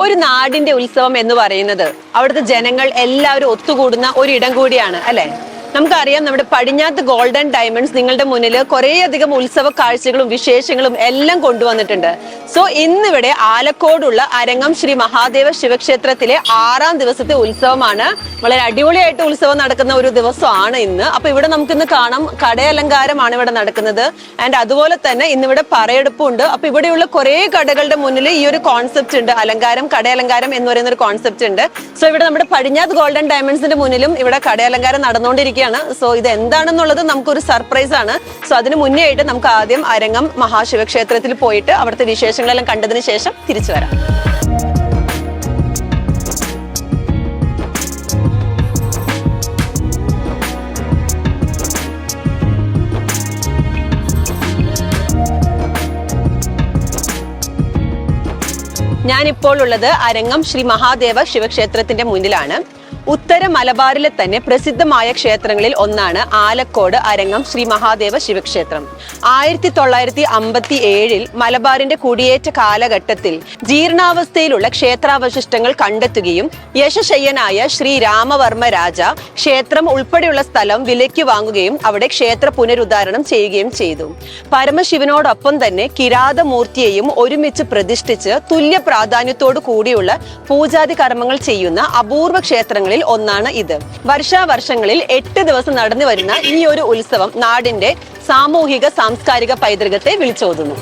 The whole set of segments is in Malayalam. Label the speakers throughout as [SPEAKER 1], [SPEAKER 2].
[SPEAKER 1] ഒരു നാടിന്റെ ഉത്സവം എന്ന് പറയുന്നത് അവിടുത്തെ ജനങ്ങൾ എല്ലാവരും ഒത്തുകൂടുന്ന ഒരു ഇടം കൂടിയാണ് അല്ലെ? നമുക്കറിയാം നമ്മുടെ പടിഞ്ഞാത്ത് ഗോൾഡൻ ഡയമണ്ട്സ് നിങ്ങളുടെ മുന്നിൽ കുറേയധികം ഉത്സവ കാഴ്ചകളും വിശേഷങ്ങളും എല്ലാം കൊണ്ടുവന്നിട്ടുണ്ട്. സോ ഇന്നിവിടെ ആലക്കോടുള്ള അരങ്ങം ശ്രീ മഹാദേവ ശിവക്ഷേത്രത്തിലെ ആറാം ദിവസത്തെ ഉത്സവമാണ്. വളരെ അടിപൊളിയായിട്ട് ഉത്സവം നടക്കുന്ന ഒരു ദിവസമാണ് ഇന്ന്. അപ്പൊ ഇവിടെ നമുക്ക് ഇന്ന് കാണാം കടയലങ്കാരമാണ് ഇവിടെ നടക്കുന്നത്. ആൻഡ് അതുപോലെ തന്നെ ഇന്നിവിടെ പറയെടുപ്പുണ്ട്. അപ്പൊ ഇവിടെയുള്ള കുറേ കടകളുടെ മുന്നിൽ ഈ ഒരു കോൺസെപ്റ്റ് ഉണ്ട്. അലങ്കാരം കടയലങ്കാരം എന്ന് പറയുന്ന ഒരു കോൺസെപ്റ്റ് ഉണ്ട്. സോ ഇവിടെ നമ്മുടെ പടിഞ്ഞാത്ത് ഗോൾഡൻ ഡയമണ്ട്സിന്റെ മുന്നിലും ഇവിടെ കടയലങ്കാരം നടന്നുകൊണ്ടിരിക്കുകയാണ്. സോ ഇത് എന്താണെന്നുള്ളത് നമുക്കൊരു സർപ്രൈസ് ആണ്. സോ അതിന് മുന്നേ ആയിട്ട് നമുക്ക് ആദ്യം അരങ്ങം മഹാശിവക്ഷേത്രത്തിൽ പോയിട്ട് അവിടുത്തെ വിശേഷങ്ങളെല്ലാം കണ്ടതിന് ശേഷം തിരിച്ചു വരാം. ഞാനിപ്പോൾ ഉള്ളത് അരങ്ങം ശ്രീ മഹാദേവ ശിവക്ഷേത്രത്തിന്റെ മുന്നിലാണ്. ഉത്തര മലബാറിലെ തന്നെ പ്രസിദ്ധമായ ക്ഷേത്രങ്ങളിൽ ഒന്നാണ് ആലക്കോട് അരങ്ങം ശ്രീ മഹാദേവ ശിവക്ഷേത്രം. ആയിരത്തി തൊള്ളായിരത്തി അമ്പത്തി ഏഴിൽ മലബാറിന്റെ കുടിയേറ്റ കാലഘട്ടത്തിൽ ജീർണാവസ്ഥയിലുള്ള ക്ഷേത്രാവശിഷ്ടങ്ങൾ കണ്ടെത്തുകയും യശശയ്യനായ ശ്രീ രാമവർമ്മ രാജ ക്ഷേത്രം ഉൾപ്പെടെയുള്ള സ്ഥലം വിലയ്ക്ക് വാങ്ങുകയും അവിടെ ക്ഷേത്ര പുനരുദ്ധാരണം ചെയ്യുകയും ചെയ്തു. പരമശിവനോടൊപ്പം തന്നെ കിരാതമൂർത്തിയെയും ഒരുമിച്ച് പ്രതിഷ്ഠിച്ച് തുല്യ പ്രാധാന്യത്തോടു കൂടിയുള്ള പൂജാതി കർമ്മങ്ങൾ ചെയ്യുന്ന അപൂർവ ക്ഷേത്രങ്ങളിൽ ഒന്നാണ് ഇത്. വർഷാവർഷങ്ങളിൽ എട്ട് ദിവസം നടന്നു വരുന്ന ഈ ഒരു ഉത്സവം നാടിന്റെ സാമൂഹിക സാംസ്കാരിക പൈതൃകത്തെ വിളിച്ചോതുന്നു.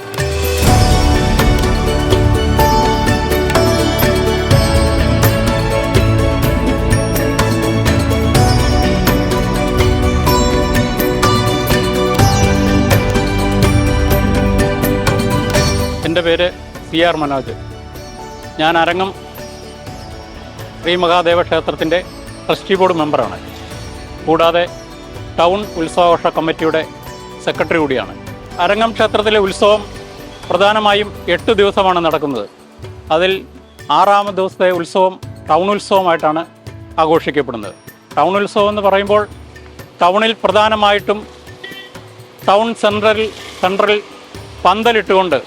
[SPEAKER 2] എന്റെ പേര് പി ആർ മനോജ്. ഞാൻ അരങ്ങം ശ്രീ മഹാദേവ ക്ഷേത്രത്തിന്റെ ട്രസ്റ്റി ബോർഡ് മെമ്പറാണ്. കൂടാതെ ടൗൺ ഉത്സവാഘോഷ കമ്മിറ്റിയുടെ സെക്രട്ടറി കൂടിയാണ്. അരങ്ങം ക്ഷേത്രത്തിലെ ഉത്സവം പ്രധാനമായും എട്ട് ദിവസമാണ് നടക്കുന്നത്. അതിൽ ആറാമത് ദിവസത്തെ ഉത്സവം ടൗൺ ഉത്സവമായിട്ടാണ് ആഘോഷിക്കപ്പെടുന്നത്. ടൗൺ ഉത്സവം എന്ന് പറയുമ്പോൾ ടൗണിൽ പ്രധാനമായിട്ടും ടൗൺ സെൻട്രൽ സെൻട്രൽ പന്തലിട്ടുകൊണ്ട്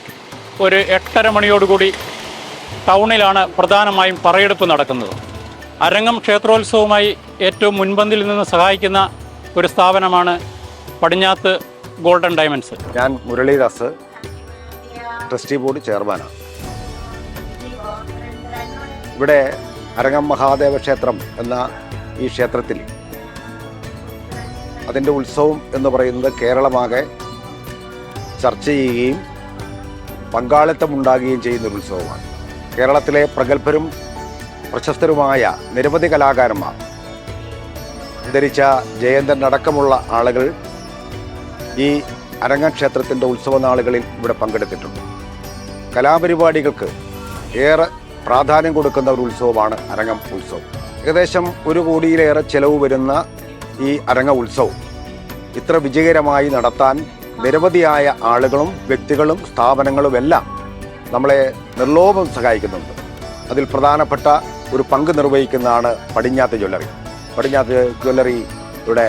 [SPEAKER 2] ഒരു എട്ടര മണിയോടുകൂടി ടൗണിലാണ് പ്രധാനമായും പറയെടുപ്പ് നടക്കുന്നത്. അരങ്ങം ക്ഷേത്രോത്സവവുമായി ഏറ്റവും മുൻപന്തിൽ നിന്ന് സഹായിക്കുന്ന ഒരു സ്ഥാപനമാണ് പടിഞ്ഞാത്ത് ഗോൾഡൻ ഡയമണ്ട്സ്.
[SPEAKER 3] ഞാൻ മുരളീദാസ് ട്രസ്റ്റി ബോർഡ് ചെയർമാനാണ്. ഇവിടെ അരങ്ങം മഹാദേവ ക്ഷേത്രം എന്ന ഈ ക്ഷേത്രത്തിൽ അതിന്റെ ഉത്സവം എന്ന് പറയുന്നത് കേരളമാകെ ചർച്ച ചെയ്യുകയും പങ്കാളിത്തമുണ്ടാകുകയും ചെയ്യുന്ന ഒരു ഉത്സവമാണ്. കേരളത്തിലെ പ്രഗത്ഭരും പ്രശസ്തരുമായ നിരവധി കലാകാരന്മാർ. ധരിച്ച ജയന്തൻ അടക്കമുള്ള ആളുകൾ ഈ അരങ്ങക്ഷേത്രത്തിന്റെ ഉത്സവനാളുകളിൽ ഇവിടെ പങ്കെടുത്തിട്ടുണ്ട്. കലാപരിപാടികൾക്ക് ഏറെ പ്രാധാന്യം കൊടുക്കുന്ന ഒരു ഉത്സവമാണ് അരങ്ങം ഉത്സവം. ഏകദേശം ഒരു കോടിയിലേറെ ചെലവ് വരുന്ന ഈ അരങ്ങ ഉത്സവം ഇത്ര വിജയകരമായി നടത്താൻ നിരവധിയായ ആളുകളും വ്യക്തികളും സ്ഥാപനങ്ങളും എല്ലാം നമ്മളെ നിർലോഭം സഹായിക്കുന്നുണ്ട്. അതിൽ പ്രധാനപ്പെട്ട ഒരു പങ്ക് നിർവഹിക്കുന്നതാണ് പടിഞ്ഞാത്ത് ജ്വല്ലറി. പടിഞ്ഞാത്ത് ജ്വല്ലറിയുടെ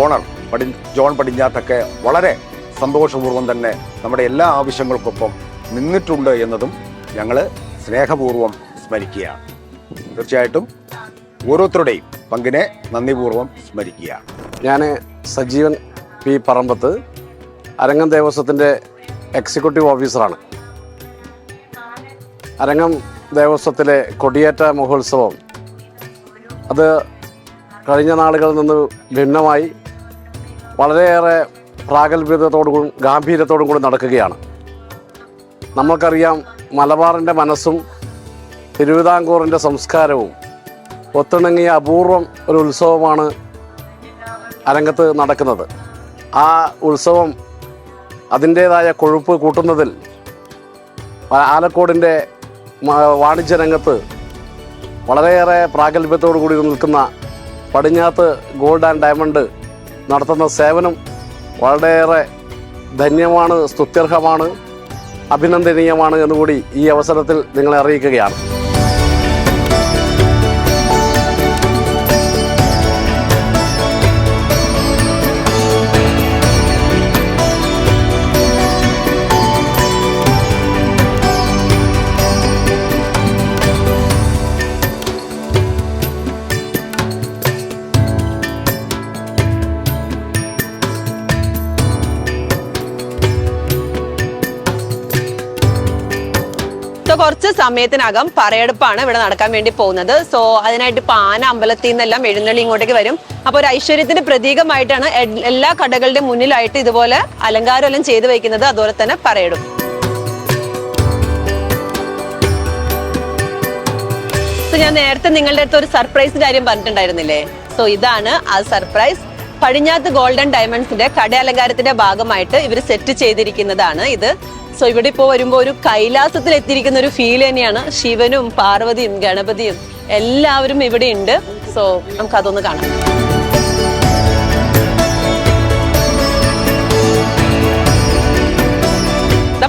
[SPEAKER 3] ഓണർ പടി ജോൺ പടിഞ്ഞാത്തൊക്കെ വളരെ സന്തോഷപൂർവം തന്നെ നമ്മുടെ എല്ലാ ആവശ്യങ്ങൾക്കൊപ്പം നിന്നിട്ടുണ്ട് എന്നതും ഞങ്ങൾ സ്നേഹപൂർവം സ്മരിക്കുകയാണ്. തീർച്ചയായിട്ടും ഓരോരുത്തരുടെയും പങ്കിനെ നന്ദിപൂർവം സ്മരിക്കുക
[SPEAKER 4] ഞാൻ സജീവൻ പി പറമ്പത്ത് അരങ്ങം ദേവസ്വത്തിന്റെ എക്സിക്യൂട്ടീവ് ഓഫീസറാണ്. അരങ്ങം ദേവസ്വത്തിലെ കൊടിയേറ്റ മഹോത്സവം. അത് കഴിഞ്ഞ നാളുകളിൽ നിന്ന് ഭിന്നമായി വളരെയേറെ പ്രാഗൽഭ്യതയോടും ഗാംഭീര്യത്തോടും കൂടി നടക്കുകയാണ്. നമ്മൾക്കറിയാം മലബാറിന്റെ മനസ്സും തിരുവിതാംകൂറിന്റെ സംസ്കാരവും ഒത്തിണങ്ങിയ അപൂർവം ഒരു ഉത്സവമാണ് അരങ്ങത്ത് നടക്കുന്നത്. ആ ഉത്സവം അതിന്റേതായ കൊഴുപ്പ് കൂട്ടുന്നതിൽ ആലക്കോടിന്റെ വാണിജ്യ രംഗത്ത് വളരെയേറെ പ്രാഗൽഭ്യത്തോടു കൂടി നിൽക്കുന്ന പടിഞ്ഞാത്ത് ഗോൾഡ് ആൻഡ് ഡയമണ്ട് നടത്തുന്ന സേവനം വളരെയേറെ ധന്യമാണ് സ്തുത്യർഹമാണ് അഭിനന്ദനീയമാണ് എന്നുകൂടി ഈ അവസരത്തിൽ നിങ്ങളെ അറിയിക്കുകയാണ്.
[SPEAKER 1] സമയത്തിനകം പറയെടുപ്പാണ് ഇവിടെ നടക്കാൻ വേണ്ടി പോകുന്നത്. സോ അതിനായിട്ട് ആന അമ്പലത്തിൽ നിന്നെല്ലാം എഴുന്നള്ളി ഇങ്ങോട്ടേക്ക് വരും. അപ്പൊ ഒരു ഐശ്വര്യത്തിന്റെ പ്രതീകമായിട്ടാണ് എല്ലാ കടകളുടെ മുന്നിലായിട്ട് ഇതുപോലെ അലങ്കാരം എല്ലാം ചെയ്തു വയ്ക്കുന്നത് അതുപോലെ തന്നെ പറയെടും ഞാൻ നേരത്തെ നിങ്ങളുടെ അടുത്ത് ഒരു സർപ്രൈസ് കാര്യം പറഞ്ഞിട്ടുണ്ടായിരുന്നില്ലേ? സോ ഇതാണ് ആ സർപ്രൈസ് പടിഞ്ഞാത്ത് ഗോൾഡൻ ഡയമണ്ട്സിന്റെ കട അലങ്കാരത്തിന്റെ ഭാഗമായിട്ട് ഇവർ സെറ്റ് ചെയ്തിരിക്കുന്നതാണ് ഇത്. സോ ഇവിടെ ഇപ്പോൾ വരുമ്പോൾ ഒരു കൈലാസത്തിൽ എത്തിയിരിക്കുന്ന ഒരു ഫീൽ തന്നെയാണ് ശിവനും പാർവതിയും ഗണപതിയും എല്ലാവരും ഇവിടെ ഉണ്ട്. സോ നമുക്ക് അതൊന്ന് കാണാം.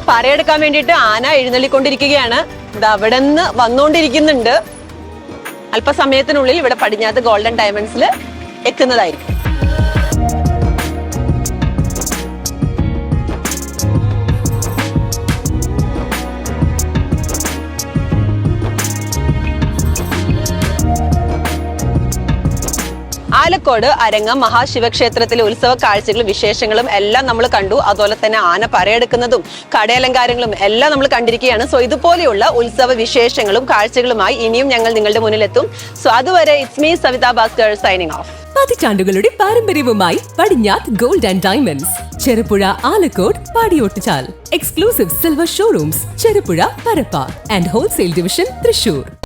[SPEAKER 1] പറയെടുക്കാൻ വേണ്ടിയിട്ട് ആന എഴുന്നള്ളിക്കൊണ്ടിരിക്കുകയാണ്. ഇത് അവിടെ നിന്ന് വന്നുകൊണ്ടിരിക്കുന്നുണ്ട് അല്പസമയത്തിനുള്ളിൽ ഇവിടെ പടിഞ്ഞാത്ത് ഗോൾഡൻ ഡയമണ്ട്സിൽ എത്തുന്നതായിരിക്കും. ആലക്കോട് അരങ്ങം മഹാശിവക്ഷേത്രത്തിലെ ഉത്സവ കാഴ്ചകളും വിശേഷങ്ങളും എല്ലാം നമ്മൾ കണ്ടു. അതുപോലെ തന്നെ ആന പറയെടുക്കുന്നതും കടയലങ്കാരങ്ങളും എല്ലാം നമ്മൾ കണ്ടിരിക്കുകയാണ്. സോ ഇതുപോലെയുള്ള ഉത്സവ വിശേഷങ്ങളും കാഴ്ചകളുമായി ഇനിയും ഞങ്ങൾ നിങ്ങളുടെ മുന്നിലെത്തും. സോ അതുവരെ it's me Savitha Bhaskar signing off
[SPEAKER 5] പതിറ്റാണ്ടുകളുടെ പാരമ്പര്യവുമായി Padinjath gold and diamonds Cherupuzha Alakode Padiyottuchal. Exclusive silver showrooms Cherupuzha Parappa. And wholesale division Thrissur.